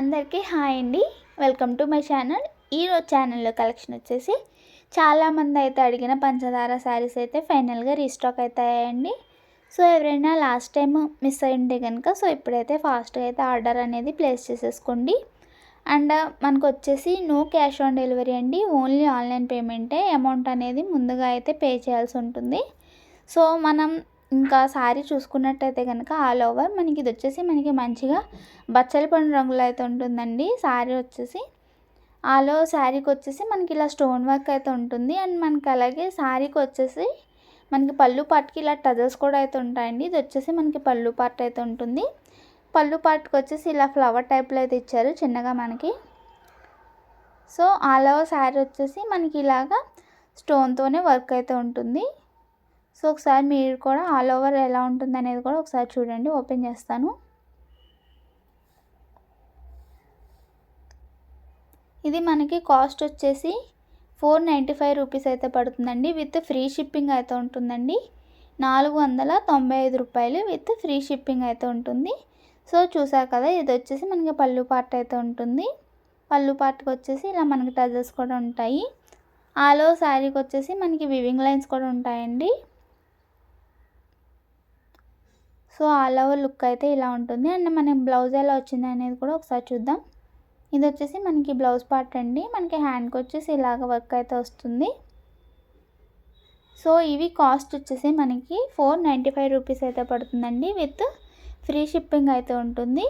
అందరికీ హాయ్ అండి. Welcome to my channel. ఈరోజు ఛానల్లో కలెక్షన్ వచ్చేసి చాలామంది అయితే అడిగిన పంచదార శారీస్ అయితే ఫైనల్గా రీస్టాక్ అవుతాయండి. సో ఎవరైనా లాస్ట్ టైం మిస్ అయింటే కనుక సో ఇప్పుడైతే ఫాస్ట్గా అయితే ఆర్డర్ అనేది ప్లేస్ చేసేసుకోండి. అండ్ మనకు వచ్చేసి నో క్యాష్ ఆన్ డెలివరీ అండి. ఓన్లీ ఆన్లైన్ పేమెంటే అమౌంట్ అనేది ముందుగా అయితే పే చేయాల్సి ఉంటుంది. సో మనం ఇంకా శారీ చూసుకున్నట్టయితే కనుక ఆల్ ఓవర్ మనకి ఇది వచ్చేసి మనకి మంచిగా బచ్చల పండు రంగులో అయితే ఉంటుందండి. శారీ వచ్చేసి ఆలో శారీకి వచ్చేసి మనకి ఇలా స్టోన్ వర్క్ అయితే ఉంటుంది. అండ్ మనకి అలాగే శారీకి వచ్చేసి మనకి పళ్ళు పార్ట్కి ఇలా టజల్స్ కూడా అయితే ఉంటాయండి. ఇది వచ్చేసి మనకి పళ్ళు పార్ట్ అయితే ఉంటుంది. పళ్ళు పార్ట్కి వచ్చేసి ఇలా ఫ్లవర్ టైప్లో అయితే ఇచ్చారు చిన్నగా మనకి. సో ఆల్ ఓవర్ శారీ వచ్చేసి మనకి ఇలాగా స్టోన్తోనే వర్క్ అయితే ఉంటుంది. సో ఒకసారి మీరు కూడా ఆల్ ఓవర్ ఎలా ఉంటుంది అనేది కూడా ఒకసారి చూడండి. ఓపెన్ చేస్తాను. ఇది మనకి కాస్ట్ వచ్చేసి ఫోర్ నైంటీ ఫైవ్ రూపీస్ అయితే పడుతుందండి. విత్ ఫ్రీ షిప్పింగ్ అయితే ఉంటుందండి. నాలుగు వందల తొంభై ఐదు రూపాయలు విత్ ఫ్రీ షిప్పింగ్ అయితే ఉంటుంది. సో చూసారు కదా ఇది వచ్చేసి మనకి పళ్ళు పార్ట్ అయితే ఉంటుంది. పళ్ళు పార్ట్కి వచ్చేసి ఇలా మనకి టజల్స్ కూడా ఉంటాయి. ఆలో శారీకి వచ్చేసి మనకి వివింగ్ లైన్స్ కూడా ఉంటాయండి. సో ఆల్ ఓవర్ లుక్ అయితే ఇలా ఉంటుంది. అండ్ మనకి బ్లౌజ్ ఎలా వచ్చింది అనేది కూడా ఒకసారి చూద్దాం. ఇది వచ్చేసి మనకి బ్లౌజ్ పార్ట్ అండి. మనకి హ్యాండ్కి వచ్చేసి ఇలాగ వర్క్ అయితే వస్తుంది. సో ఇవి కాస్ట్ వచ్చేసి మనకి ఫోర్ నైంటీ ఫైవ్ రూపీస్ అయితే పడుతుందండి. విత్ ఫ్రీ షిప్పింగ్ అయితే ఉంటుంది.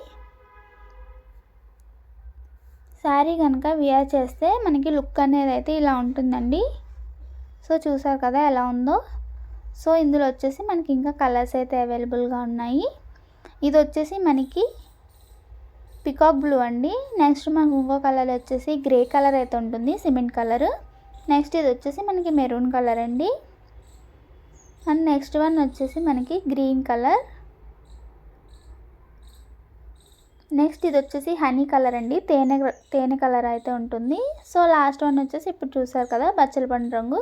శారీ కనుక వియర్ చేస్తే మనకి లుక్ అనేది అయితే ఇలా ఉంటుందండి. సో చూసారు కదా ఎలా ఉందో. సో ఇందులో వచ్చేసి మనకి ఇంకా కలర్స్ అయితే అవైలబుల్గా ఉన్నాయి. ఇది వచ్చేసి మనకి పికాక్ బ్లూ అండి. నెక్స్ట్ మనకు ఇంకో కలర్ వచ్చేసి గ్రే కలర్ అయితే ఉంటుంది సిమెంట్ కలర్. నెక్స్ట్ ఇది వచ్చేసి మనకి మెరూన్ కలర్ అండి. అండ్ నెక్స్ట్ వన్ వచ్చేసి మనకి గ్రీన్ కలర్. నెక్స్ట్ ఇది వచ్చేసి హనీ కలర్ అండి. తేనె తేనె కలర్ అయితే ఉంటుంది. సో లాస్ట్ వన్ వచ్చేసి ఇప్పుడు చూసారు కదా బచ్చలపండు రంగు.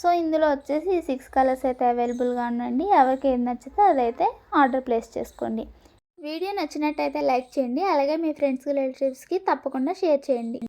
సో ఇందులో వచ్చేసి సిక్స్ కలర్స్ అయితే అవైలబుల్గా ఉండండి. ఎవరికి ఏది నచ్చితే అదైతే ఆర్డర్ ప్లేస్ చేసుకోండి. వీడియో నచ్చినట్టయితే లైక్ చేయండి. అలాగే మీ ఫ్రెండ్స్ రిలేటివ్స్కి తప్పకుండా షేర్ చేయండి.